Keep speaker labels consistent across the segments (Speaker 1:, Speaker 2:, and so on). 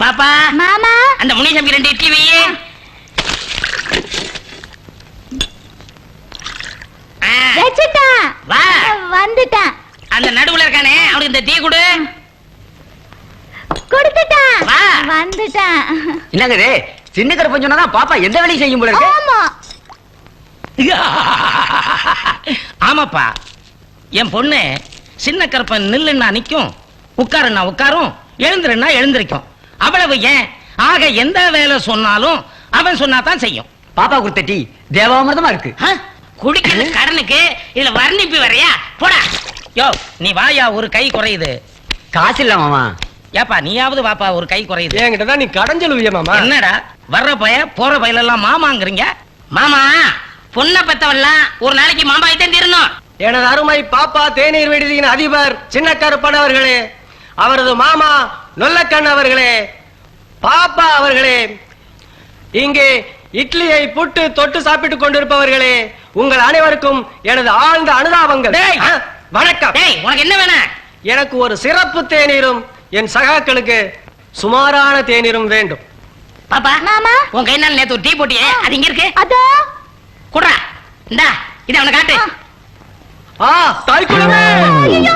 Speaker 1: பாப்பா.
Speaker 2: மாமா.
Speaker 1: அந்த முனிசாமி ரெண்டு இட்லி வையே
Speaker 2: வச்சுட்டான்
Speaker 1: வா.
Speaker 2: வந்துட்டான்.
Speaker 1: அந்த நடுவுல இருக்கானே அவனுக்கு இந்த டீ கொடு.
Speaker 2: கொடுத்துட்டான்.
Speaker 1: வா.
Speaker 2: வந்துட்டான்.
Speaker 3: என்னங்க இது? சின்ன கருப்பன் சொன்னாதான் பாப்பா எந்த வேலையும் செய்யும் போல இருக்கு.
Speaker 2: ஆமா.
Speaker 1: ஆமாப்பா. என் பொண்ணு சின்ன கருப்பன் நில்லுன்னா நிக்கும் உட்காருன்னா உட்காரும் எழுந்துருன்னா எழுந்திருக்கும். அவ்வளவு ஏன்? ஆக எந்த வேலை சொன்னாலும் அவன் சொன்னா தான் செய்யும்.
Speaker 3: பாப்பா கொடுத்த டீ தேவாமிர்தமா இருக்கு.
Speaker 1: ஆ? குடிக்கிறது கடனுக்கு இதுல வர்ணிப்பு வரையா? போடா. யோ நீ வாயா ஒரு கை குறையுது.
Speaker 3: காசு இல்ல மாமா.
Speaker 1: ஏப்பா நீயாவது வாப்பா ஒரு கை குறையுது.
Speaker 4: என்கிட்ட தான் நீ கடன் சொல்லுவிய மாமா?
Speaker 1: என்னடா வர்ற பய போற பயில எல்லாம் மாமாங்கிறீங்க? மாமா பொண்ணை பெத்தவெல்லாம் ஒரு நாளைக்கு மாமாயிட்டே தீரணும்.
Speaker 4: எனது அருமை பாப்பா தேநீர் விடுதியின் அதிபர் சின்ன கருப்பன் அவர்களே அவரது மாமா நொல்லக்கண் அவர்களே பாப்பா அவர்களே இங்கே இட்லியை புட்டு தொட்டு சாப்பிட்டுக் கொண்டிருப்பவர்களே உங்கள் அனைவருக்கும் எனது ஆழ்ந்த அனுதாபங்கள். வணக்கம்.
Speaker 1: டேய் உனக்கு என்ன வேணும்
Speaker 4: எனக்கு ஒரு சிறப்பு தேநீரும் என் சகாக்களுக்கு சுமாரான தேநீரும் வேண்டும்.
Speaker 1: பாப்பா
Speaker 2: மாமா.
Speaker 1: உன் கை நாள் நேத்து டீ போட்டியே அது இங்க இருக்கு.
Speaker 2: அதோ.
Speaker 1: குடுறா இந்தா இத அவனை காட்டு.
Speaker 4: தாய் குலமே
Speaker 2: ஐயோ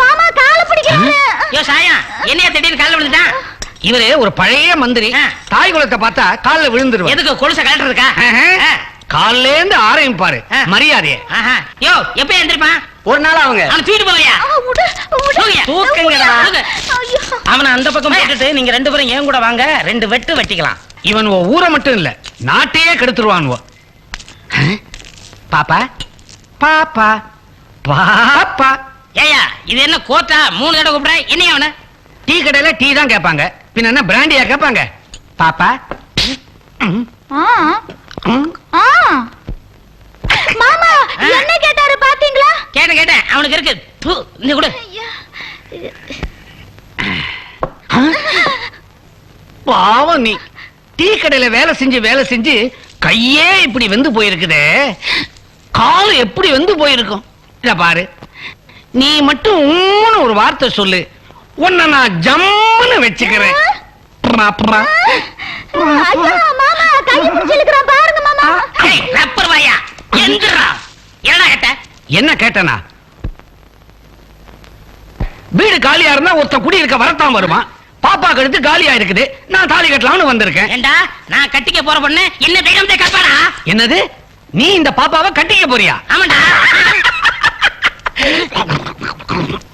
Speaker 2: மாமா கால பிடிக்கிறாரு.
Speaker 1: யோ சாயா என்னைய திடீர்னு கால்ல விழுந்துட்டான்
Speaker 5: இவரு ஒரு பழைய மந்திரி. தாய் குலத்தை பார்த்தா கால்ல விழுந்துருவார்.
Speaker 1: எதுக்கு கொலுச கலட்டுறதுக்கா.
Speaker 5: கால்ல இருந்து ஆரம்பிப்பாரு.
Speaker 1: ஆ.
Speaker 5: மரியாதைய.
Speaker 1: ஆஹா. யோ எப்ப எந்திரிப்பான்
Speaker 3: ஒரு நாள் அவங்க
Speaker 1: அவன் தூக்கிட்டு போவையா? தூக்குங்கடா. அவனை அந்த பக்கம் போட்டுட்டு நீங்க ரெண்டு பேரும் ஏன் கூட வாங்க ரெண்டு வெட்டு வெட்டிக்கலாம்.
Speaker 5: இவன் ஊரை மட்டும் இல்ல நாட்டையே கெடுத்துருவான்? பாப்பா. பாப்பா. பாப்பா.
Speaker 1: ஏயா இது என்ன கோட்டா? மூணு தடவை கூப்பிடுற? என்னைய அவன?
Speaker 5: டீ கடையில டீ தான் கேட்பாங்க. பின்ன என்ன பிராண்டியா கேட்பாங்க? பாப்பா.
Speaker 2: மாமா. என்ன கேட்டாரு பாத்தீங்களா?
Speaker 1: கேட்டேன் கேட்டேன். அவனுக்கு இருக்கு. ப்பு, இந்த கொடு.
Speaker 5: பாவம் நீ. டீ கடையில வேலை செஞ்சு வேலை செஞ்சு கையே இப்படி வெந்து போயிருக்குதே. கால் எப்படி வெந்து போயிருக்கும்? பாரு. நீ மட்டும் ஊன்னு ஒரு வார்த்தை சொல்லு. உன்னை நான் ஜம்முன்னு வச்சுக்கிறேன். என்ன கேட்டனா? வீடு காலியா இருந்தா ஒருத்தன் குடி இருக்க வரத்தான் வருவான் பாப்பா கழுத்து காலியா இருக்குது. நான் தாலி கட்டலாம்னு வந்திருக்கேன்.
Speaker 1: ஏண்டா நான் கட்டிக்க போற பொண்ணு என்ன கற்பாடா
Speaker 5: என்னது? நீ இந்த பாப்பாவை கட்டிக்க போறியா?
Speaker 1: ஆமாண்டா.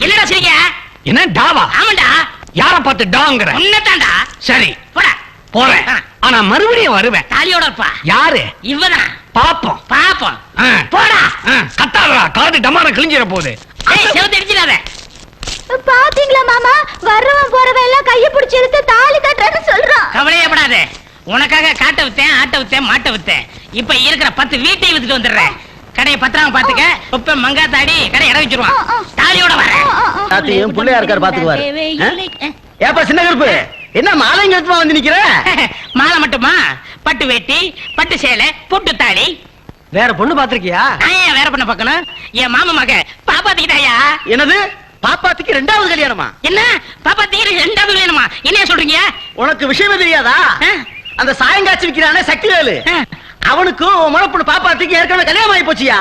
Speaker 1: என்னடா செய்ய
Speaker 5: என்ன டாவா?
Speaker 1: ஆமாண்டா.
Speaker 5: யார பார்த்து டாங்கிற?
Speaker 1: உன்னதாண்டா
Speaker 5: சரி
Speaker 1: போடா.
Speaker 5: போறேன். ஆனா மறுபடியும் வருவேன்.
Speaker 1: தாலியோட இருப்பா.
Speaker 5: யாரு?
Speaker 1: இவதான்
Speaker 5: பாப்போம்.
Speaker 1: பாப்போம். போடா.
Speaker 5: கத்தாதடா. காது டமான கிழிஞ்சிட போகுது.
Speaker 1: செவத்து அடிச்சிடாத
Speaker 2: பாத்தீங்களா மாமா? வர்றவன் போறவன் எல்லாம் கையை பிடிச்சு இழுத்து தாலி கட்டுறேன்னு சொல்றான்.
Speaker 1: கவலையப்படாத உனக்காக காட்ட வித்தேன் ஆட்ட வித்தேன் மாட்ட வித்தேன். இப்ப இருக்கிற பத்து வீட்டையும் வித்துட்டு வந்துடுறேன். கடையை பத்திரமா பாத்துக்க இப்ப மங்கா தாடி கடை இடம் வச்சிருவான். தாலியோட.
Speaker 3: தாத்தி, என் பிள்ளையா இருக்காரு, பாத்துக்குவாரு. ஏப்பா சின்ன கருப்பு. என்ன மாலைங்க வந்து நிக்கிற?
Speaker 1: மாலை மட்டுமா? பட்டு வேட்டி பட்டு சேலை பொட்டு தாலி.
Speaker 4: வேற பொண்ணு பாத்திருக்கியா
Speaker 1: ஏன் வேற பண்ண பார்க்கணும்? என் மாமா மக பாப்பாத்திக்கிட்டாயா?
Speaker 3: என்னது? பாப்பாத்துக்கு ரெண்டாவது கல்யாணமா?
Speaker 1: என்ன? பாப்பாத்திக்கு ரெண்டாவது வேணுமா என்ன சொல்றீங்க?
Speaker 3: உனக்கு விஷயமே தெரியாதா? அந்த சாயங்காட்சி விக்கிறானே சக்திவேலு. அவனுக்கும் உன் முளப்பொண்ணு பாப்பாத்துக்கு ஏற்கனவே கல்யாணம் ஆகி போச்சியா?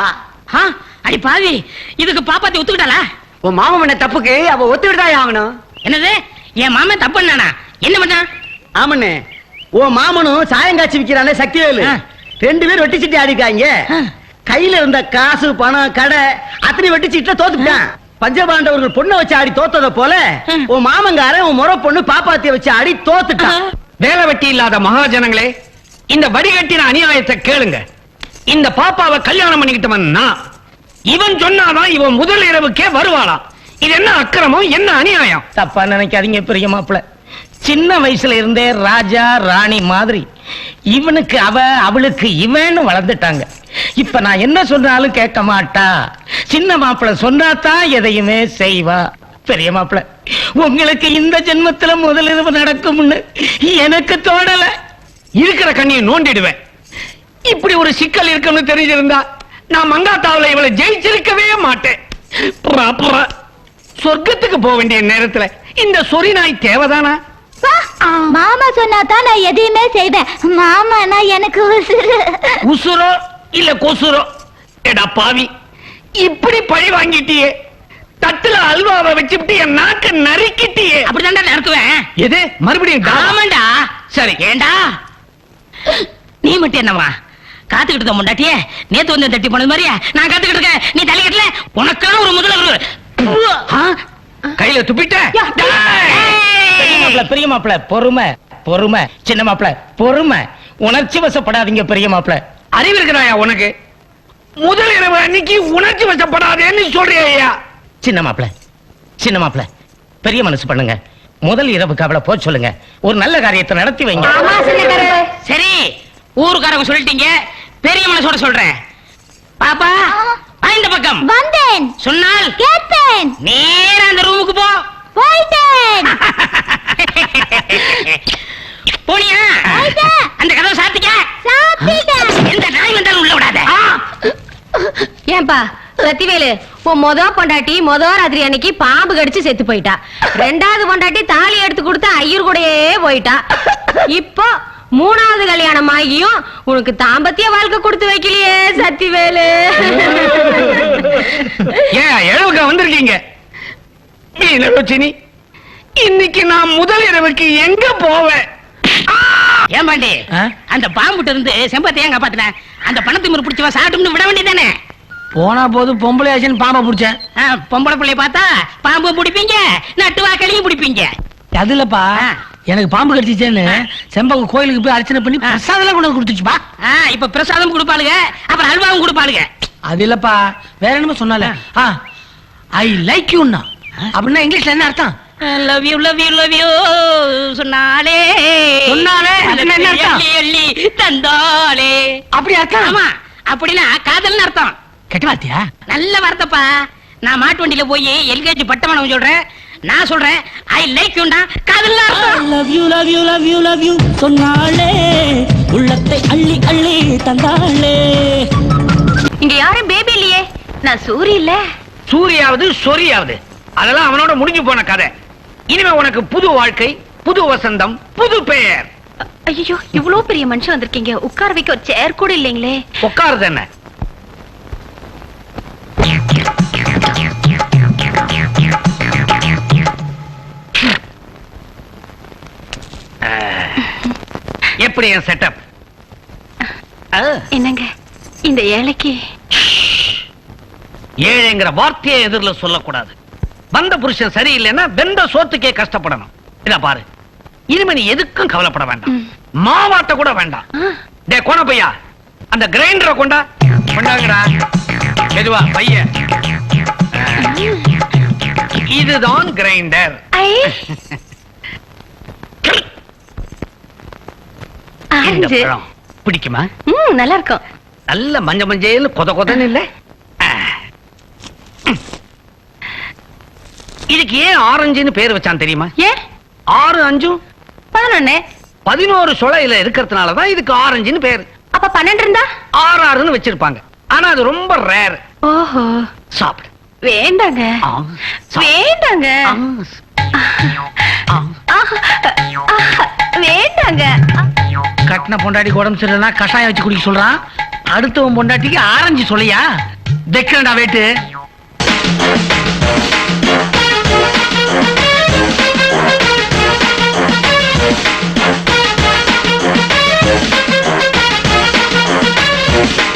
Speaker 1: அடி பாவி இதுக்கு பாப்பாத்தி ஒத்துக்கிட்டாளா?
Speaker 3: உன் மாமன் பண்ண தப்புக்கு அவ ஒத்துக்கிட்டாய் ஆகணும்?
Speaker 1: என்னது? என் மாமன் தப்பு பண்ணானா? என்ன பண்ணான்
Speaker 3: ஆமண்ணே உன் மாமனும் சாயங்காட்சி விக்கிறானே சக்திவேலு. ரெண்டு பேரும் வெட்டி சீட்டு ஆடிக்காங்க. கையில இருந்த காசு பணம் கடை அத்தனை வெட்டி சீட்டுல தோத்துட்டான். பஞ்சபாண்டவர்கள் பொண்ணை வச்சு ஆடி தோத்தத போல. உன் மாமங்காரன் உன் முறை பொண்ணு பாப்பாத்திய வச்சு ஆடி தோத்துட்டான்.
Speaker 5: வேலை வெட்டி இல்லாத மகாஜனங்களே இந்த வடிகட்டின அநியாயத்தை கேளுங்க. இந்த பாப்பாவை கல்யாணம் பண்ணிக்கிட்டவன் நான் இவன் சொன்னாதான் இவன் முதல் இரவுக்கே வருவாளாம். இது என்ன அக்கிரமம்? என்ன அநியாயம்?
Speaker 1: தப்பா நினைக்காதீங்க பெரிய மாப்பிள சின்ன வயசுல இருந்தே ராஜா ராணி மாதிரி இவனுக்கு அவ அவளுக்கு இவன்னு வளர்ந்துட்டாங்க. இப்ப நான் என்ன சொன்னாலும் கேட்க மாட்டா. சின்ன மாப்பிள்ள சொன்னாதான் எதையுமே செய்வா. பெரிய மாப்பிள உங்களுக்கு இந்த ஜென்மத்துல முதலிரவு நடக்கும்னு எனக்கு தோடலை
Speaker 5: இருக்கிற கண்ணியை நோண்டிடுவேன். இப்படி ஒரு சிக்கல் இருக்குன்னு தெரிஞ்சிருந்தா நான் மங்காத்தாவுல இவளை ஜெயிச்சிருக்கவே மாட்டேன். புறா, புறா. சொர்க்கத்துக்கு போக வேண்டிய நேரத்துல இந்த சொறி நாய் தேவைதானா?
Speaker 2: மாமா சொன்னா தான் நான் எதையுமே செய்வேன். மாமா நான் எனக்கு உசுரு.
Speaker 5: உசுரோ இல்ல கொசுரோ? எடா பாவி. இப்படி பழி வாங்கிட்டியே. தட்டுல அல்வாவை வச்சுட்டு என் நாக்க நறுக்கிட்டியே.
Speaker 1: அப்படிதான்டா நடத்துவேன்.
Speaker 5: எது? மறுபடியும் சரி.
Speaker 1: ஏண்டா? நீ மட்டும் என்னவா காத்துக்கிட்டு இருக்க முண்டாட்டியே நேத்து வந்து தட்டி போனது மாதிரியா? நான் காத்துக்கிட்டு இருக்கேன். நீ தலை கட்டல. உனக்கெல்லாம் ஒரு முதல்ல
Speaker 5: ஆ? கையில துப்பிட்ட?
Speaker 1: பெரிய மாப்பிள பொறுமை பொறுமை சின்ன மாப்பிள பொறுமை. உணர்ச்சி வசப்படாதீங்க பெரிய மாப்பிள.
Speaker 5: அறிவு இருக்கிறாயா உனக்கு? முதல் இரவு அன்னைக்கு உணர்ச்சி வசப்படாதேன்னு சொல்றியா
Speaker 1: சின்ன மாப்பிள சின்ன மாப்பிள பெரிய மனசு பண்ணுங்க. முதல் இரவுக்கு அவளை போக சொல்லுங்க. ஒரு நல்ல காரியத்தை நடத்தி வைங்க. சரி ஊருக்காரங்க சொல்லிட்டீங்க. பெரிய மனசோட சொல்றேன். பாப்பா இந்த பக்கம்.
Speaker 2: வந்தேன்.
Speaker 1: சொன்னால்
Speaker 2: கேட்டேன்
Speaker 1: நேரா அந்த ரூமுக்கு போ.
Speaker 2: போயிட்டேன்.
Speaker 1: போனியா. அந்த கதவை சாத்திக்க.
Speaker 2: சாப்பிட்டேன்
Speaker 1: எந்த நாய் வந்தாலும் உள்ள விடாத.
Speaker 6: ஏன்பா சத்திவேலு உன் மொத பொண்டாட்டி மொத ராத்திரி அன்னைக்கு பாம்பு கடிச்சு செத்து போயிட்டா. ரெண்டாவது பொண்டாட்டி தாலி எடுத்து கொடுத்து ஐயர் கூடயே போயிட்டா. இப்போ மூணாவது கல்யாணம் ஆகியும் உனக்கு தாம்பத்திய வாழ்க்கை கொடுத்து வைக்கலையே சத்திவேலு.
Speaker 5: ஏன் எழுவுக்க வந்திருக்கீங்க? இன்னைக்கு நான் முதல் இரவுக்கு எங்க போவேன்?
Speaker 1: ஏன் பாண்டி? அந்த பாம்புட்ட இருந்து செம்பத்தை ஏன் காப்பாத்தின? அந்த பணத்தை முறை பிடிச்சவா சாப்பிட்டு விட வேண்டியதானே
Speaker 5: போனா போது பொம்பளை ஆச்சுன்னு பாம்பை பிடிச்சேன்.
Speaker 1: பொம்பளை பிள்ளைய பார்த்தா பாம்பு பிடிப்பீங்க நட்டுவா கிளியும் பிடிப்பீங்க.
Speaker 5: அதுலப்பா. எனக்கு பாம்பு கடிச்சிச்சேன்னு செம்பகம் கோயிலுக்கு போய் அர்ச்சனை பண்ணி பிரசாதம் கொண்டு கொடுத்துச்சுப்பா.
Speaker 1: இப்ப பிரசாதம் கொடுப்பாளுங்க அப்புறம் அல்வாவும் கொடுப்பாளுங்க
Speaker 5: அது இல்லப்பா வேற என்னமோ சொன்னால. ஐ லைக் யூன்னா அப்படின்னா இங்கிலீஷ்ல என்ன அர்த்தம்?
Speaker 1: Love you love you love you சொன்னாலே
Speaker 5: சொன்னாலே? என்ன அர்த்தம்?
Speaker 1: தந்தாலே
Speaker 5: அப்படி அர்த்தம்?
Speaker 1: ஆமா அப்படின்னா காதல்னு அர்த்தம்.
Speaker 5: கெட்ட வார்த்தையா?
Speaker 1: நல்ல வார்த்தைப்பா. நான் மாட்டு வண்டியில போய் எல்கேஜி பட்டமணம் சொல்றேன். நான் சொல்றேன் ஐ லைக் யூண்டா காதல்
Speaker 7: love you love you love you love you சொன்னாளே உள்ளத்தை அள்ளி அள்ளி தந்தாளே.
Speaker 6: இங்க யாரும் பேபி இல்லையே. நான் சூரி இல்ல.
Speaker 5: சூரியாவது சொரியாவது. அதெல்லாம் அவனோட முடிஞ்சு போன கதை. இனிமே உனக்கு புது வாழ்க்கை புது வசந்தம் புது பெயர்.
Speaker 6: ஐயோ இவ்ளோ பெரிய மனுஷன் வந்திருக்கீங்க. உட்கார வைக்க ஒரு சேர் கூட இல்லைங்களே.
Speaker 5: உட்காருது என்ன? எப்படி என் செட்டப்
Speaker 6: என்னங்க இந்த ஏழைக்கு?
Speaker 5: ஏழைங்கிற வார்த்தையை எதிரில் சொல்லக்கூடாது. வந்த புருஷன் சரியில்லைன்னா வெந்த சோத்துக்கே கஷ்டப்படணும். இத பாரு. இனிமே நீ எதுக்கும் கவலைப்பட வேண்டாம். மாவாட்ட கூட வேண்டாம். டே கோண பையா அந்த கிரைண்டரை கொண்டா கொண்டாங்கடா. மெதுவா பைய. இதுதான் கிரைண்டர் இந்த பழம் பிடிக்குமா?
Speaker 6: ம் நல்லா இருக்கும்
Speaker 5: நல்ல மஞ்ச மஞ்சேன்னு கொத கொதன்னு இல்ல. இதுக்கு ஏன் ஆரஞ்சுன்னு பேர் வச்சான் தெரியுமா?
Speaker 6: ஏன்
Speaker 5: ஆறு அஞ்சும்
Speaker 6: பதினொன்னு.
Speaker 5: பதினோரு சுளையில இருக்கிறதுனாலதான் இதுக்கு ஆரஞ்சுன்னு பேரு.
Speaker 6: அப்ப பன்னெண்டு இருந்தா?
Speaker 5: ஆறு ஆறுன்னு வச்சிருப்பாங்க. ஆனா அது ரொம்ப ரேர்
Speaker 6: ஓஹோ.
Speaker 5: சாப்பிடு.
Speaker 6: வேண்டாங்க. வேண்டாங்க. வேண்டாங்க.
Speaker 5: கட்டின பொண்டாட்டி உடம்பு சரியில்லைனா கஷாயம் வச்சு குடிக்க சொல்றான் அடுத்தவன் பொண்டாட்டிக்கு ஆரஞ்சு சொல்லியா? வெக்கண்டா வேட்டு
Speaker 1: வணக்கங்க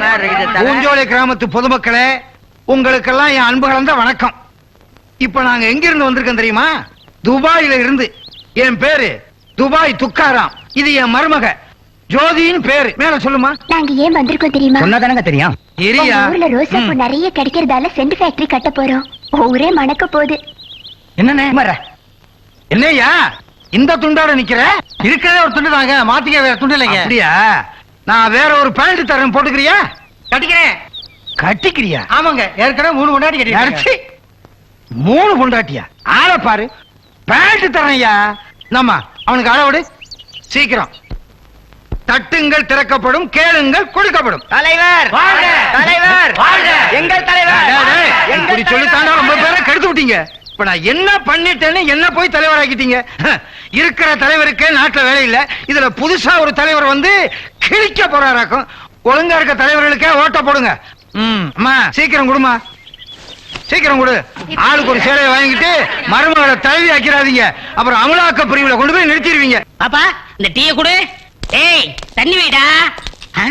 Speaker 3: பூஞ்சோலை கிராமத்து பொதுமக்களே உங்களுக்கெல்லாம் என் அன்பு கலந்த வணக்கம். இப்ப நாங்க எங்க இருந்து வந்திருக்கோம் தெரியுமா? துபாயில இருந்து. என் பேரு துபாய் துக்காராம். இது என் மருமக ஜோதியின் பேரு. மேல சொல்லுமா?
Speaker 2: நாங்க ஏன் வந்திருக்கோம் தெரியுமா?
Speaker 1: சொன்னாதானங்க தெரியும்.
Speaker 3: இரியா.
Speaker 2: உங்க ஊர்ல ரோசா பூ நிறைய கிடைக்கிறதால சென்ட் ஃபேக்டரி கட்ட போறோம். ஊரே மணக்க போகுது.
Speaker 3: என்னண்ணே? என்னய்யா இந்த துண்டோட நிக்கிற? இருக்கிறதே ஒரு துண்டு தாங்க மாத்திக்க வேற துண்டு இல்லைங்க. அப்படியா? நான் வேற ஒரு பேண்ட் தரேன் போட்டுக்கிறியா? கட்டிக்கிறேன். கட்டிக்கிறியா? ஆமாங்க ஏற்கனவே மூணு பொண்டாட்டி கட்டி மூணு பொண்டாட்டியா? ஆள பாரு. பேண்ட் தரேன்யா. நம்ம அவனுக்கு அளவிடு சீக்கிரம். தட்டுங்கள் திறக்கப்படும் கேளுங்கள் கொடுக்கப்படும்.
Speaker 8: தலைவர்! தலைவர்! எங்கள் தலைவர்!
Speaker 3: இப்படி சொல்லித்தாண்டா ரொம்ப பேரை கெடுத்து விட்டீங்க. இப்ப நான் என்ன பண்ணிட்டேன்னு என்ன போய் தலைவராக்கிட்டீங்க? இருக்கிற தலைவருக்கு நாட்டுல வேலை இல்ல. இதுல புதுசா ஒரு தலைவர் வந்து கிழிக்க போறாராக்கும் ஒழுங்கா இருக்க தலைவர்களுக்கே ஓட்ட போடுங்க. ம் அம்மா சீக்கிரம் கொடுமா. சீக்கிரம் கொடு. ஆளுக்கு ஒரு சேலையை வாங்கிட்டு மருமகளை தழுவி ஆக்கிறாதீங்க அப்புறம் அமலாக்க பிரிவுல கொண்டு போய் நிறுத்திடுவீங்க.
Speaker 1: பாப்பா இந்த டீய குடு. ஏய் தண்ணி வைடா. ஆ?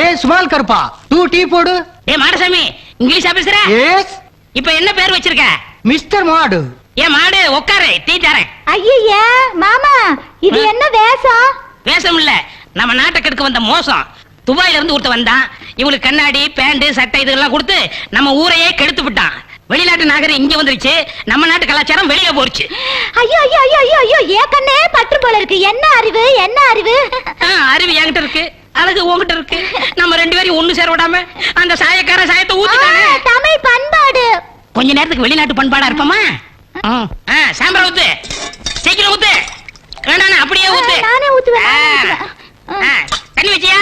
Speaker 8: ஏய் சுமால் கருப்பா டூ டீ போடு.
Speaker 1: ஏய் மாடசாமி இங்கிலீஷா பேசுற
Speaker 8: எஸ்
Speaker 1: இப்ப என்ன பேர் வச்சிருக்க?
Speaker 8: மிஸ்டர் மாடு.
Speaker 1: ஏன் மாடு உட்காரு டீ தரேன்.
Speaker 2: ஐயே மாமா இது என்ன வேஷம்?
Speaker 1: பேசம் இல்ல நம்ம நாட்டை கெடுக்க வந்த மோசம். துபாயில இருந்து ஒருத்த வந்தான். இவளுக்கு கண்ணாடி பேண்ட் சட்டை இதெல்லாம் கொடுத்து நம்ம ஊரையே கெடுத்து விட்டான். வெளிநாட்டு நாகரம் இங்க வந்துருச்சு. நம்ம நாட்டு கலாச்சாரம் வெளியே போச்சு
Speaker 2: ஐயோ ஐயோ ஐயோ ஐயோ ஐயோ ஏன் கண்ணே பற்று போல இருக்கு. என்ன அறிவு என்ன அறிவு?
Speaker 1: அறிவு என்கிட்ட இருக்கு. அழகு உன்கிட்ட இருக்கு. நம்ம ரெண்டு பேரும் ஒண்ணு சேர விடாம அந்த சாயக்கார சாயத்தை
Speaker 2: ஆ,
Speaker 1: ஊத்திட்டாங்க
Speaker 2: தமிழ் பண்பாடு.
Speaker 1: கொஞ்ச நேரத்துக்கு வெளிநாட்டு பண்பாடா இருப்போமா? ஆ, சாம்பரா ஊத்து. சீக்கிரம் ஊத்து. வேணாம் அப்படியே ஊத்து.
Speaker 2: நானே ஊத்துவேன்,
Speaker 1: தண்ணி வச்சியா?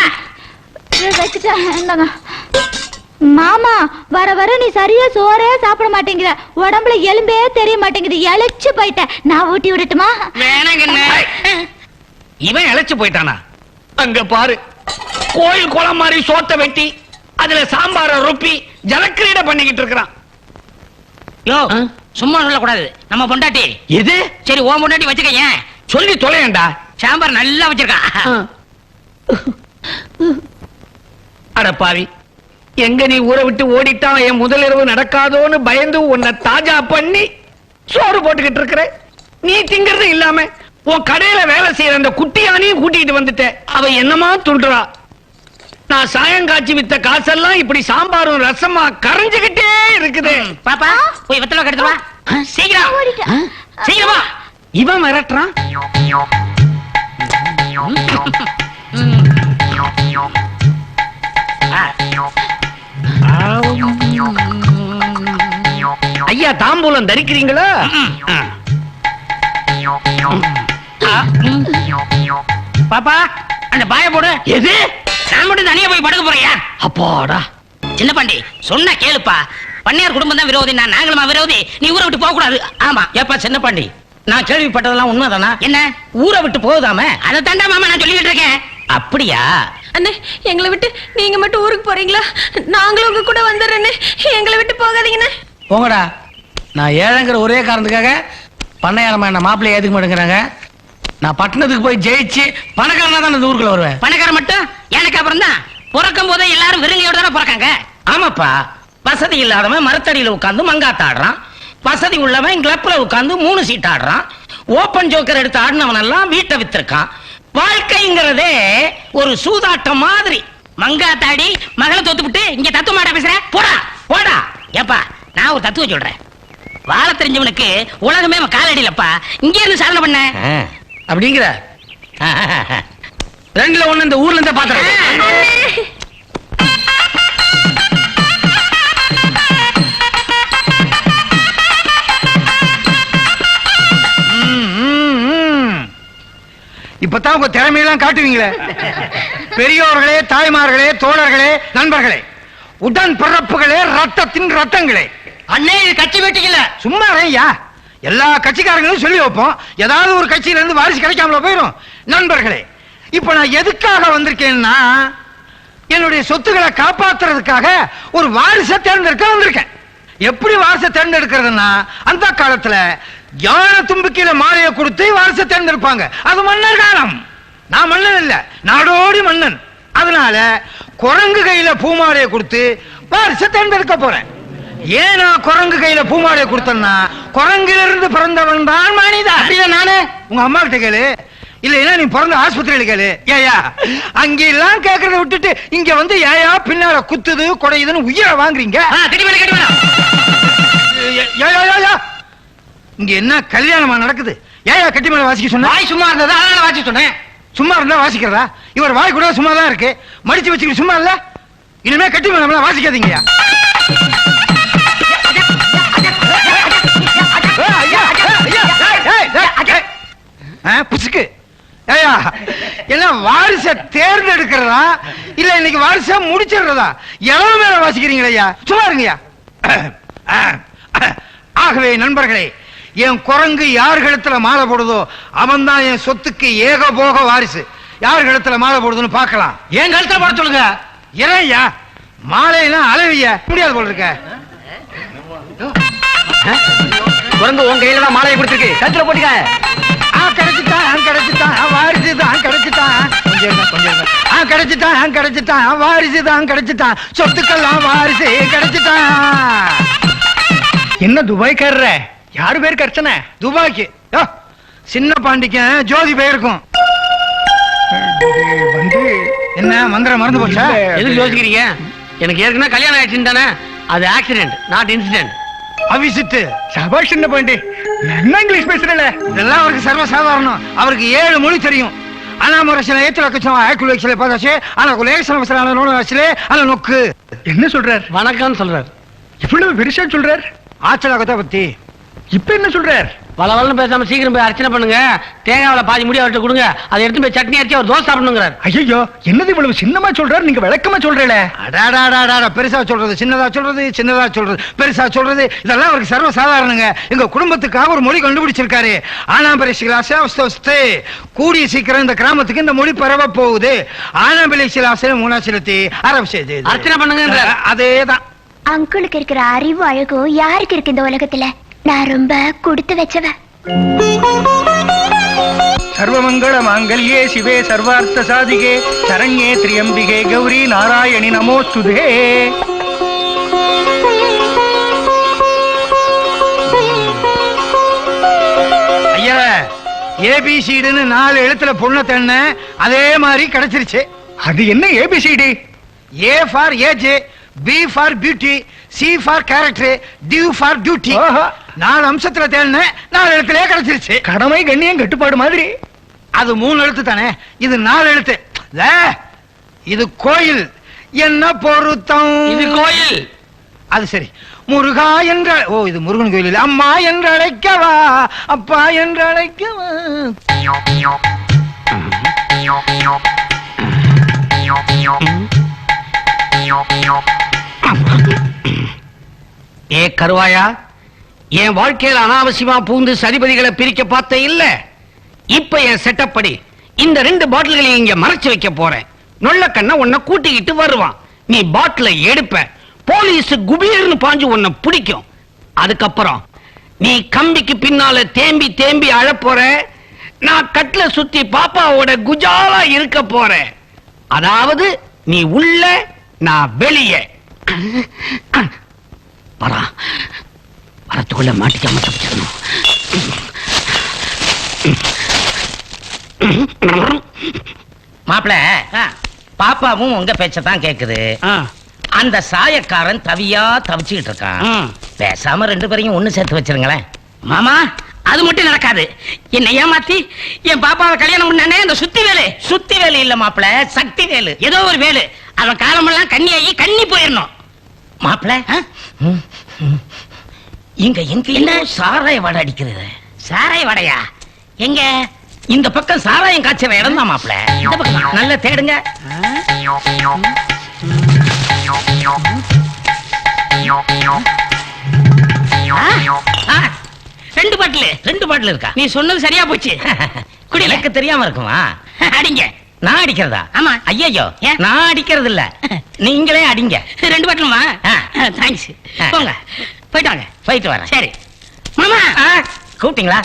Speaker 2: வச்சுட்டேன் இந்தாங்க. மாமா வர வர நீ சரியா சோறே சாப்பிட மாட்டேங்கிற. உடம்புல எலும்பே தெரிய மாட்டேங்குது. எழைச்சு போயிட்ட நான் ஊட்டி விடட்டுமா?
Speaker 5: இவன் இழைச்சு போயிட்டானா? அங்க பாரு. கோயில் குளம் மாதிரி சோத்த வெட்டி அதுல சாம்பார ரொப்பி ஜலக்கிரீட பண்ணிக்கிட்டு இருக்கிறான்.
Speaker 1: யோ சும்மா சொல்லக்கூடாது. நம்ம பொண்டாட்டி.
Speaker 5: எது?
Speaker 1: சரி ஓ பொண்டாட்டி வச்சுக்க ஏன்?
Speaker 5: சொல்லி தொலையண்டா.
Speaker 1: சாம்பார் நல்லா வச்சிருக்கான்
Speaker 5: அட பாவி எங்க நீ ஊரை விட்டு ஓடிட்டான் என் முதலிரவு நடக்காதோன்னு பயந்து உன்னை தாஜா பண்ணி சோறு போட்டுக்கிட்டு இருக்கிற. நீ திங்கிறது இல்லாம உன் கடையில வேலை செய்யற அந்த குட்டியானையும் கூட்டிட்டு வந்துட்ட. அவ என்னமா துண்டுறா நான் சாயங்காட்சி வித்த காசெல்லாம் இப்படி சாம்பாரும் ரசமா கரைஞ்சுகிட்டே இருக்குது.
Speaker 1: பாப்பா போய் வெத்தலை கெடுத்து வா. சீக்கிரம். சீக்கிரமா
Speaker 5: இவன் மிரட்டுறான். ஐயா தாம்பூலம் தரிக்கிறீங்களா?
Speaker 1: பாப்பா அந்த பாய போடு.
Speaker 5: எது?
Speaker 1: நான் மட்டும் தனியா போய் படுக்க போறியா
Speaker 5: அப்பாடா.
Speaker 1: சின்ன பாண்டி சொன்னா கேளுப்பா. பண்ணையார் குடும்பம் தான் விரோதி நான் நாங்களுமா விரோதி. நீ ஊரை விட்டு போக கூடாது ஆமா.
Speaker 5: ஏப்பா சின்ன பாண்டி. நான் கேள்விப்பட்டதெல்லாம் உண்மைதானா?
Speaker 1: என்ன?
Speaker 5: ஊரை விட்டு போகுதாமே
Speaker 1: அதை தாண்டா மாமா நான் சொல்லிட்டு இருக்கேன்.
Speaker 5: அப்படியா?
Speaker 6: அண்ணே எங்களை விட்டு நீங்க மட்டும் ஊருக்கு போறீங்களா? நாங்களும் உங்க கூட வந்துடுறேன்னு எங்களை விட்டு போகாதீங்கண்ணே.
Speaker 5: போங்கடா. நான் ஏழைங்கிற ஒரே காரணத்துக்காக பண்ணையாரமா என்ன மாப்பிள்ளை ஏத்துக்க மாட்டேங்கிறாங்க. நான் பட்டணத்துக்கு போய் ஜெயிச்சு பணக்காரனா தான் இந்த ஊருக்குள்ள வருவேன்.
Speaker 1: பணக்காரன் மட்டும்? எனக்கு அப்புறம் தான். பிறக்கும் போதே எல்லாரும் விருங்கையோட தானே பிறக்காங்க.
Speaker 5: ஆமாப்பா. வசதி இல்லாதவன் மரத்தடியில உட்கார்ந்து மங்காத்த ஆடுறான். வசதி உள்ளவன் கிளப்ல உட்கார்ந்து மூணு சீட் ஆடுறான். ஓப்பன் ஜோக்கர் எடுத்து ஆடினவன் எல்லாம் வீட்டை வித்திருக்கான். வாழ்க்கைங்கிறதே ஒரு சூதாட்டம் மாதிரி.
Speaker 1: மங்காத்தாடி மகளை தோத்துவிட்டு இங்க தத்துவ மாடா பேசுற? போடா போடா. ஏப்பா நான் ஒரு தத்துவம் சொல்றேன். வாழ தெரிஞ்சவனுக்கு உலகமே அவன் காலடியிலப்பா. இங்க இருந்து சாதனை பண்ண?
Speaker 5: அப்படிங்கிற? ரெண்டுல ஒண்ணு இந்த ஊர்ல இருந்தே பாத்துறேன்.
Speaker 3: இப்பதான் உங்க திறமையெல்லாம் காட்டுவீங்களே. பெரியோர்களே தாய்மார்களே தோழர்களே நண்பர்களே உடன் பிறப்புகளே ரத்தத்தின் ரத்தங்களே.
Speaker 1: அண்ணே இது கட்சி வெட்டிக்கல
Speaker 3: சும்மா ஐயா. எல்லா கட்சிக்காரங்களும் சொல்லி வைப்போம். ஏதாவது ஒரு கட்சியில இருந்து வாரிசு கிடைக்காமல போயிடும் நண்பர்களே இப்ப நான் எதுக்காக வந்திருக்கேன்னா என்னுடைய சொத்துக்களை காப்பாத்துறதுக்காக ஒரு வாரிசை தேர்ந்தெடுக்க வந்திருக்கேன். எப்படி வாரிசை தேர்ந்தெடுக்கிறதுனா அந்த காலத்துல யானை தும்பிக்கையில மாலையை கொடுத்து வாரிசை தேர்ந்தெடுப்பாங்க. அது மன்னர் காலம். நான் மன்னன் இல்ல. நாடோடி மன்னன். அதனால குரங்கு கையில பூமாலையை கொடுத்து வாரிசை தேர்ந்தெடுக்க போறேன். ஏன் நான் குரங்கு கையில பூமாலையை கொடுத்தேன்னா குரங்கிலிருந்து பிறந்தவன் தான் மனிதா அப்படியே நானே? உங்க அம்மா கிட்ட கேளு. இல்லைன்னா நீ பிறந்த ஆஸ்பத்திரியில கேளு. ஏயா அங்க எல்லாம் கேக்குறத விட்டுட்டு இங்க வந்து ஏயா பின்னால குத்துது குடையுதுன்னு உயிரை வாங்குறீங்க? இங்க என்ன கல்யாணமா நடக்குது? ஏயா கட்டி மேல வாசிக்க சொன்ன?
Speaker 1: வாய் சும்மா இருந்ததா? அதனால வாசிக்க சொன்னேன்.
Speaker 3: சும்மா இருந்தா வாசிக்கிறதா? இவர் வாய் கூட சும்மா தான் இருக்கு. மடிச்சு வச்சுக்கிட்டு சும்மா இல்ல? இனிமே கட்டி மேல வாசிக்காதீங்கயா புசுக்கு. ஏயா என்ன வாரிச தேர்ந்தெடுக்கிறதா? இல்ல இன்னைக்கு வாரிச முடிச்சிடுறதா? எவ்வளவு மேல வாசிக்கிறீங்களா சும்மா இருங்கயா ஆகவே நண்பர்களே என் குரங்கு யார் கழுத்துல மாலை போடுதோ அவன் தான் என் சொத்துக்கு ஏகபோக வாரிசு. யார் கழுத்துல மாலை போடுதுன்னு பார்க்கலாம்.
Speaker 1: என் கழுத்துல போட சொல்லுங்க.
Speaker 3: இறையா மாலையெல்லாம் அளவிய முடியாது போல இருக்க
Speaker 1: குரங்கு உன் கையில தான் மாலையை கொடுத்துருக்கு. கழுத்துல போட்டுக்க.
Speaker 3: ஆ கிடைச்சிட்டான் கிடைச்சிட்டான் வாரிசு தான் கிடைச்சிட்டான். கொஞ்சம் கொஞ்சம். ஆ கிடைச்சிட்டான் கிடைச்சிட்டான் வாரிசு தான் கிடைச்சிட்டான். சொத்துக்கெல்லாம் வாரிசு கிடைச்சிட்டான்.
Speaker 1: என்ன துபாய்க்காரர? யாரு பேர் கர்ச்சனை
Speaker 3: துபாய்க்கு. சின்ன பாண்டிக்கு ஜோதி பெயருக்கும்.
Speaker 1: வந்து
Speaker 3: என்ன மந்திரம் மறந்து போச்சா?
Speaker 1: எதுக்கு யோசிக்கிறீங்க? எனக்கு ஏற்கனவே கல்யாணம் ஆயிடுச்சுன்னு தானே? அது ஆக்சிடென்ட் நாட் இன்சிடென்ட்
Speaker 3: அவிசிட்டு
Speaker 1: சபாஷ் சின்ன பாண்டி. என்ன இங்கிலீஷ் பேசுறல
Speaker 3: இதெல்லாம் அவருக்கு சர்வசாதாரணம். அவருக்கு ஏழு மொழி தெரியும். அனாமரசன ஏத்துல கச்சம் ஆக்குள் வச்சல பார்த்தாச்சு ஆனா குலேசன வசன நோடு வச்சலே ஆனா நொக்கு.
Speaker 1: என்ன சொல்றார்? வணக்கம் சொல்றார். இவ்வளவு பெருசா சொல்றார்?
Speaker 3: ஆச்சல கதை பத்தி.
Speaker 1: இப்ப என்ன சொல்றார்? வள வளன்னு பேசாம சீக்கிரம் போய் அர்ச்சனை பண்ணுங்க. தேங்காவில பாதி முடி அவர்கிட்ட கொடுங்க. அதை எடுத்து போய் சட்னி அரைச்சி அவர் தோசை சாப்பிடணுங்கிறார்.
Speaker 9: ஐயோ என்னது இவ்வளவு சின்னமா சொல்றாரு? நீங்க விளக்கமா சொல்றீல
Speaker 3: அடாடாடாடா பெருசா சொல்றது சின்னதா சொல்றது சின்னதா சொல்றது பெருசா சொல்றது இதெல்லாம் அவருக்கு சர்வ சாதாரணங்க எங்க குடும்பத்துக்காக ஒரு மொழி கண்டுபிடிச்சிருக்காரு. ஆனாம்பரிசிலாசே அவஸ்தே கூடிய சீக்கிரம் இந்த கிராமத்துக்கு இந்த மொழி பரவ போகுது. ஆனாம்பரிசிலாசே மூணாசிலத்தி அரவசேது
Speaker 1: அர்ச்சனை பண்ணுங்கன்றார்.
Speaker 3: அதேதான்.
Speaker 10: அங்கிளுக்கு இருக்கிற அறிவு அழகும் யாருக்கு இருக்கு இந்த உலகத்துல? நான் ரொம்ப கொடுத்து வச்சவ.
Speaker 9: சர்வமங்கள மாங்கல்யே சிவே சர்வார்த்த சாதிகே சரண்யே திரியம்பிகே கௌரி நாராயணி நமோஸ்துதே.
Speaker 3: ஐயா ஏபிசிடுன்னு நாலு எழுத்துல பொண்ணை தென்ன அதே மாதிரி கிடைச்சிருச்சு.
Speaker 9: அது என்ன A B C D
Speaker 3: A for age B for beauty C for character D for duty. நாலு அம்சத்துல தேடின நாலு எழுத்துலயே கிடைச்சிருச்சு.
Speaker 9: கடமை கண்ணியம் கட்டுப்பாடு மாதிரி.
Speaker 3: அது மூணு எழுத்து தானே? இது நாலு எழுத்து. இது கோயில். என்ன பொருத்தம்?
Speaker 1: இது கோயில்.
Speaker 3: அது சரி. முருகா என்ற ஓ இது முருகன் கோயில் அம்மா என்று அழைக்கவா? அப்பா என்று அழைக்கவா?
Speaker 1: ஏ கருவாயா? என் வாழ்க்கையில அனாவசியமா பூந்து சதிபதிகளை பிரிக்க பார்த்த இல்ல. இப்ப என் செட்டப் படி இந்த ரெண்டு பாட்டில்களையும் இங்க மறைச்சு வைக்க போறேன். நொல்ல கண்ண உன்னை கூட்டிக்கிட்டு வருவான். நீ பாட்டில எடுப்ப. போலீஸ் குபீர்னு பாஞ்சு உன்னை பிடிக்கும். அதுக்கப்புறம் நீ கம்பிக்கு பின்னால தேம்பி தேம்பி அழப்போற நான் கட்ல சுத்தி பாப்பாவோட குஜாலா இருக்க போறேன் அதாவது நீ உள்ள நான் வெளியே. பரா. வரத்துக்குள்ள மாட்டிக்காம தப்பிச்சிடணும்
Speaker 11: மாப்பிள பாப்பாவும் உங்க பேச்சதான் கேக்குது. அந்த சாயக்காரன் தவியா தவிச்சுக்கிட்டு இருக்கான். பேசாம ரெண்டு பேரையும் ஒண்ணு சேர்த்து வச்சிருங்களேன்.
Speaker 1: மாமா அது மட்டும் நடக்காது. என்ன ஏமாத்தி என் பாப்பாவை கல்யாணம் பண்ணானே அந்த சுத்தி வேலு.
Speaker 11: சுத்தி வேலு இல்ல மாப்பிள சக்தி வேலு.
Speaker 1: ஏதோ ஒரு வேலு. அவன் காலமெல்லாம் கன்னியாகி கன்னி போயிடணும்
Speaker 11: மாப்பிள ம், ம். இங்க எங்க சாராய வடை அடிக்கிறது?
Speaker 1: சாராய வடையா? எங்க?
Speaker 11: இந்த பக்கம் சாராயம் காய்ச்சற இடம் தான் மாப்பிள.
Speaker 1: இந்த பக்கம்
Speaker 11: நல்ல தேடுங்க.
Speaker 1: ரெண்டு பாட்டிலு
Speaker 11: ரெண்டு பாட்டில் இருக்கா?
Speaker 1: நீ சொன்னது சரியா போச்சு. குடி
Speaker 11: எனக்கு தெரியாம இருக்குமா?
Speaker 1: அடிங்க.
Speaker 11: நான் அடிக்கிறதா?
Speaker 1: ஆமா.
Speaker 11: ஐயோ? நான் அடிக்கிறது இல்ல நீங்களே அடிங்க.
Speaker 1: ரெண்டு பாட்டிலுமா. தேங்க்ஸ். போங்க. போயிட்டு வாங்க.
Speaker 11: போயிட்டு வரேன்.
Speaker 1: சரி. மாமா!
Speaker 11: ஆ, கூப்பிட்டீங்களா.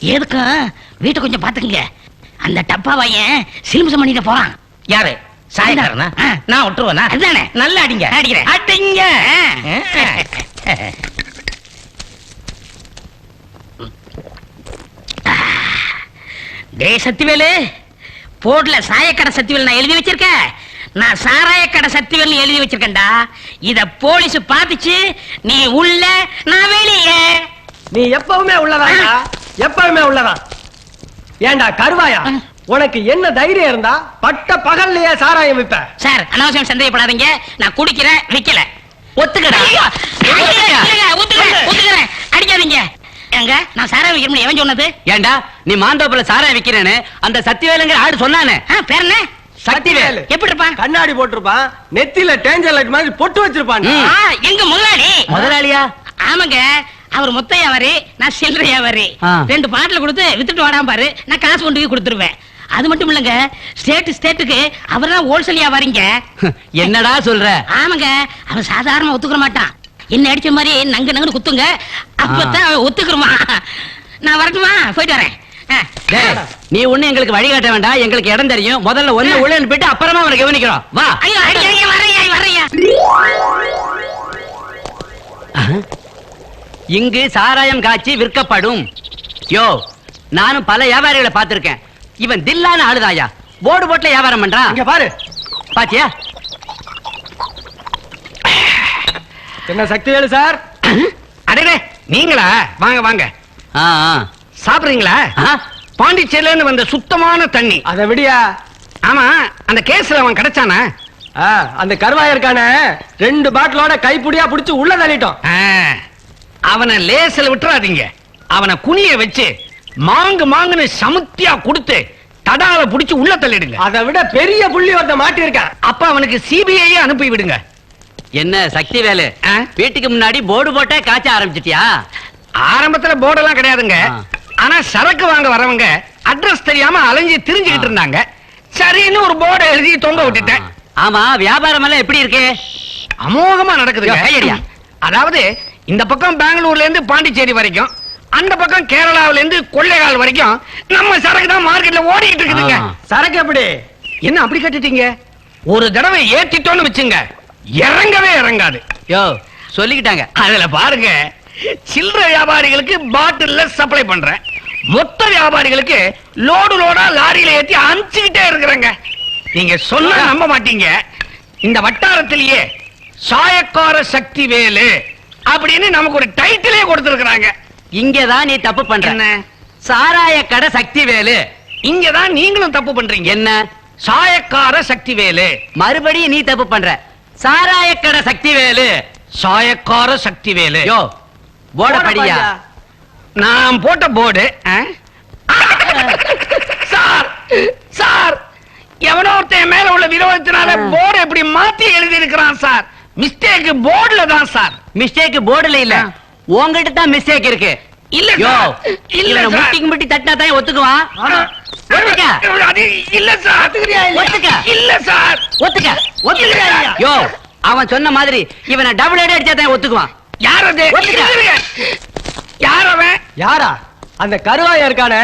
Speaker 1: எதுக்கும் வீட்டை கொஞ்சம் பாத்துக்கங்க அந்த டப்பா பையன் சிலிம்சம் பண்ணிட்டு போறான்.
Speaker 11: யாரு? சாயக்காரனா?
Speaker 1: ஆ.
Speaker 11: நான் விட்டுருவேனா?
Speaker 1: அதுதானே.
Speaker 11: நல்லா அடிங்க.
Speaker 1: அடிக்கிறேன்.
Speaker 11: அடிங்க.
Speaker 1: டேய் சத்திவேலு போர்ட்ல சாயக்கடை சத்திவேல் நான் எழுதி வச்சிருக்கேன். நான் சாராயக்கடை சத்திவேல் எழுதி வச்சிருக்கேன்டா. இத போலீஸ் பாத்துச்சு நீ உள்ள நான் வெளியே.
Speaker 4: நீ எப்பவுமே உள்ளதாடா எப்பவுமே உள்ளதான் ஏண்டா கருவாயா? உனக்கு என்ன தைரியம் இருந்தா பட்ட பகல்லையே சாராயம் விப்ப.
Speaker 1: சார் அனாவசியம் சந்தேகப்படாதீங்க. நான் குடிக்கிறேன் விக்கல. ஒத்துக்கிறேன் ஒத்துக்கிறேன் ஒத்துக்கிறேன் அடிக்காதீங்க. எங்க நான் சாரா வைக்கணும் எவன் சொன்னது?
Speaker 12: ஏண்டா நீ மாந்தோப்புல சாராயம் விக்கிறேன்னு அந்த சத்தியவேலுங்கிற ஆடு சொன்னானே.
Speaker 1: ஆ, பேர் என்ன?
Speaker 12: சக்திவேல்.
Speaker 1: எப்படி இருப்பான்
Speaker 4: கண்ணாடி போட்டிருப்பான். நெத்தியில டேஞ்சர் லைட் மாதிரி பொட்டு வச்சிருப்பான்.
Speaker 1: எங்க முதலாளி?
Speaker 12: முதலாளியா?
Speaker 1: ஆமாங்க. அவர் மொத்த வியாபாரி நான் சில்லறை வியாபாரி
Speaker 12: ஆ.
Speaker 1: ரெண்டு பாட்டில் கொடுத்து வித்துட்டு வாடாம பாரு. நான் காசு கொண்டு போய் கொடுத்துருவேன். அது மட்டும் இல்லங்க ஸ்டேட் ஸ்டேட்டுக்கு அவர் தான் ஹோல்சேல் வியாபாரிங்க
Speaker 12: என்னடா சொல்ற?
Speaker 1: ஆமாங்க. அவன் சாதாரண ஒத்துக்கிற மாட்டான். என்ன அடிச்ச மாதிரி நங்கு நங்குன்னு குத்துங்க. அப்பதான் அவன் ஒத்துக்கிறமா நான் வரட்டுமா? போயிட்டு வரேன்.
Speaker 12: நீ ஒண்ணு எங்களுக்கு வழிகாட்ட வேண்டாம். எங்களுக்கு இடம் தெரியும். முதல்ல ஒண்ணு உள்ள போயிட்டு அப்புறமா அவனை கவனிக்கிறோம். வா. இங்கு சாராயம் காய்ச்சி விற்கப்படும். யோ நானும் பல வியாபாரிகளை பார்த்திருக்கேன். இவன் தில்லான ஆளுதாயா? போர்டு போட்டுல வியாபாரம் பண்றான்
Speaker 4: இங்க பாரு.
Speaker 12: பாத்தியா?
Speaker 4: என்ன சக்திவேலு சார்?
Speaker 5: அடடே நீங்களா? வாங்க வாங்க.
Speaker 12: ஆ.
Speaker 5: சாப்பிடுறீங்களா? பாண்டிச்சேரியில இருந்து வந்த சுத்தமான தண்ணி.
Speaker 4: அத விடியா.
Speaker 5: ஆமா அந்த கேஸ்ல அவன் கிடைச்சானா?
Speaker 4: ஆ, அந்த கருவாயிருக்கான ரெண்டு பாட்டிலோட கைப்புடியா புடிச்சு உள்ள தள்ளிட்டோம்.
Speaker 5: ஆ, அவனை லேசில் விட்டுறாதீங்க. அவனை குனிய வச்சு மாங்கு மாங்குன்னு சமுத்தியா கொடுத்து தடால புடிச்சு உள்ள தள்ளிடுங்க.
Speaker 4: அதை விட பெரிய புள்ளி ஒருத்த மாட்டி இருக்கான்
Speaker 5: அப்ப அவனுக்கு சிபிஐ அனுப்பி விடுங்க.
Speaker 12: என்ன சக்தி வேலு? வீட்டுக்கு முன்னாடி போர்டு போட்டே காய்ச்ச ஆரம்பிச்சிட்டியா?
Speaker 5: ஆரம்பத்துல போர்டெல்லாம் கிடையாதுங்க. ஆனா சரக்கு வாங்க வரவங்க அட்ரஸ் தெரியாம அலைஞ்சு திரிஞ்சுக்கிட்டு இருந்தாங்க. சரின்னு ஒரு போர்டை எழுதி தொங்க விட்டுட்டேன்.
Speaker 12: ஆமா வியாபாரம் எல்லாம் எப்படி இருக்கு?
Speaker 5: அமோகமா
Speaker 12: கையடியா.
Speaker 5: அதாவது இந்த பக்கம் பெங்களூர்ல இருந்து பாண்டிச்சேரி வரைக்கும் அந்த பக்கம் கேரளாவுல இருந்து கொள்ளைகால் வரைக்கும் நம்ம சரக்கு தான் மார்க்கெட்ல ஓடிட்டு இருக்குதுங்க.
Speaker 4: சரக்கு எப்படி?
Speaker 5: என்ன அப்படி கட்டிட்டீங்க? ஒரு தடவை ஏத்திட்டோன்னு வச்சுங்க. இறங்கவே இறங்காது.
Speaker 12: யோ சொல்லிக்கிட்டாங்க.
Speaker 5: அதுல பாருங்க. சில்லறை வியாபாரிகளுக்கு பாட்டில்ல சப்ளை பண்றேன். மொத்த வியாபாரிகளுக்கு லோடு லோடா லாரியில ஏத்தி அனுப்பிச்சுக்கிட்டே இருக்கிறேங்க. நீங்க சொன்னா நம்ப மாட்டீங்க. இந்த வட்டாரத்திலேயே சாயக்கார சக்தி வேலு அப்படின்னு நமக்கு ஒரு டைட்டிலே கொடுத்திருக்கிறாங்க.
Speaker 12: இங்கதான் நீ தப்பு பண்ற. சாராய கடை சக்தி வேலு.
Speaker 5: இங்கதான் நீங்களும் தப்பு பண்றீங்க.
Speaker 12: என்ன?
Speaker 5: சாயக்கார சக்தி வேலு.
Speaker 12: மறுபடியும் நீ தப்பு பண்ற. சாராய கடை சக்தி வேலு.
Speaker 5: சாயக்கார சக்தி வேலு.
Speaker 12: யோ போட படியா.
Speaker 5: நான் போட்ட போர்டு சார் சார் எவனோ ஒருத்தன் மேல உள்ள விரோதத்தினால போர்டு எப்படி மாத்தி எழுதி இருக்கிறான் சார். மிஸ்டேக் போர்டுல தான் சார்.
Speaker 12: மிஸ்டேக் போர்டுல இல்ல. உங்ககிட்ட தான் மிஸ்டேக் இருக்கு.
Speaker 5: இல்ல சார் இல்ல
Speaker 12: முட்டிக்கு முட்டி தட்டினா தான் ஒத்துக்குவான்.
Speaker 5: இல்ல சார்.
Speaker 12: ஒத்துக்க.
Speaker 5: இல்ல சார்.
Speaker 12: ஒத்துக்க.
Speaker 5: இல்ல
Speaker 12: ஒத்துக்க. யோ அவன் சொன்ன மாதிரி இவனை டபுள் அடி அடிச்சா தான் ஒத்துக்குவான்.
Speaker 5: யார் அது. யார் அவன்?
Speaker 4: யாரா? அந்த கருவாயிருக்கான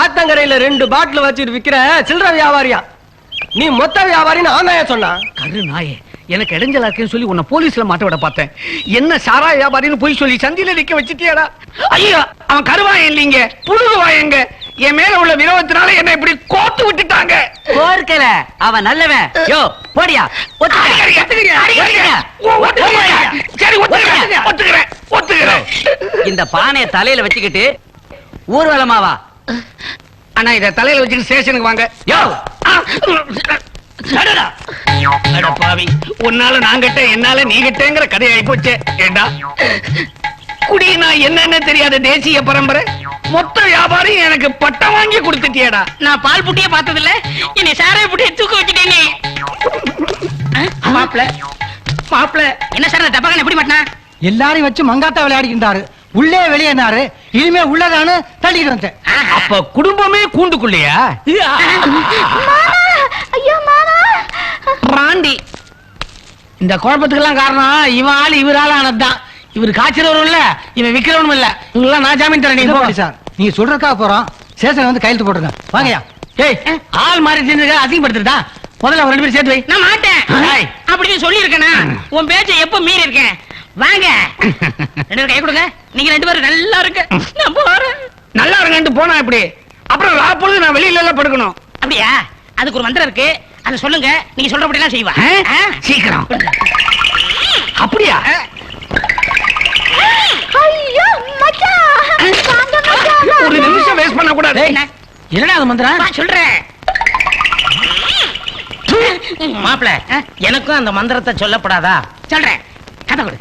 Speaker 4: ஆத்தங்கரையில ரெண்டு பாட்டில் வச்சுட்டு விக்கிற சில்லறை வியாபாரியா? நீ மொத்த வியாபாரின்னு ஆனாயா சொன்னா.
Speaker 5: கரு நாயே எனக்கு இடைஞ்சலா இருக்குன்னு சொல்லி உன்னை போலீஸ்ல மாட்ட விட பார்த்தேன். என்ன சாரா வியாபாரின்னு போய் சொல்லி சந்தியில நிக்க வச்சிட்டியாடா? ஐயோ அவன் கருவாயன் இல்லைங்க புழுகுவாயங்க என் மேல உள்ள விரோதத்தினால என்ன இப்படி கோத்து விட்டுட்டாங்க.
Speaker 12: கோர்க்கல. அவன் நல்லவன். யோ போடியா ஒத்துக்க
Speaker 5: அடிக்கிறீங்க, அடிக்கிறீங்க. ஓ, ஒத்துக்கிறேன். சரி ஒத்துக்கிறேன் ஒத்துக்கிறேன் ஒத்துக்கிறேன்
Speaker 12: இந்த பானைய தலையில வச்சுக்கிட்டு ஊர்வலமாவா
Speaker 5: அண்ணா இத தலையில வச்சுட்டு ஸ்டேஷனுக்கு வாங்க. யோ! பாவி உன்னால நான் கட்ட என்னால நீ கட்டேங்கிற கதையாயி போச்சே ஏண்டா? குடினா என்னன்னு தெரியாத தேசிய பரம்பரை. மொத்த வியாபாரி எனக்கு பட்டம் வாங்கி கொடுத்துட்டியடா.
Speaker 1: நான் பால் புட்டியே பார்த்தது இல்ல என்னை சாராய புட்டியை தூக்க வச்சுட்டேனே. மாப்பிள. மாப்பிள என்ன சார் டப்பாக்கன் எப்படி மாட்டினா
Speaker 9: எல்லாரையும் வச்சு மங்காத்தா விளையாடிக்கிட்டாரு உள்ளே வெளியேனாரு. இனிமே உள்ளதானு தள்ளிட்டு வந்தேன்
Speaker 5: அப்ப குடும்பமே கூண்டுக்குள்ளையா?
Speaker 2: மாமா! ஐயோ மாமா!
Speaker 1: பிராண்டி. இந்த குழப்பத்துக்கெல்லாம் காரணம் இவன் ஆள் இவர் ஆள் ஆனதுதான் இவர் காய்ச்சறவரும் இல்ல இவன் விக்கிறவனும் இல்ல இவங்கெல்லாம் நான் ஜாமீன் தரேன் நீ
Speaker 9: இல்ல
Speaker 1: போ.
Speaker 9: பாண்டி சார். நீங்க சொல்றதுக்காக போறோம். ஸ்டேஷன் வந்து கையெழுத்து போட்டுருங்க. வாங்கயா
Speaker 1: ஏய் ஆள் மாறி செஞ்சு அசிங்கப்படுத்துறதா? முதல்ல ரெண்டு பேரும் சேர்த்து வை. நான் மாட்டேன்.
Speaker 5: ஏய்.
Speaker 1: அப்படின்னு சொல்லி இருக்கேனா உன் பேச்சை எப்ப மீறி இருக்கேன் வாங்க. ரெண்டு பேரும் கை கொடுங்க. நீங்க ரெண்டு பேரும் நல்லா இருக்க நான் போறேன்.
Speaker 5: நல்லா இருங்கன்ட்டு போனா இப்படி அப்புறம் ராப்பொழுது நான் வெளியில எல்லாம் படுக்கணும்.
Speaker 1: அப்படியா? அதுக்கு ஒரு மந்திரம் இருக்கு. அதை சொல்லுங்க. நீங்க சொல்றபடி எல்லாம் செய்வா?
Speaker 5: சீக்கிரம். அப்படியா?
Speaker 2: ஐயோ மச்சான்
Speaker 5: ஒரு நிமிஷம் வேஸ்ட் பண்ண கூடாது
Speaker 1: என்ன?
Speaker 9: என்னடா அது மந்திரம்?
Speaker 1: வா, சொல்றேன். மாப்பிள எனக்கும் அந்த மந்திரத்தை சொல்லப்படாதா? சொல்றேன். கதை கொடு.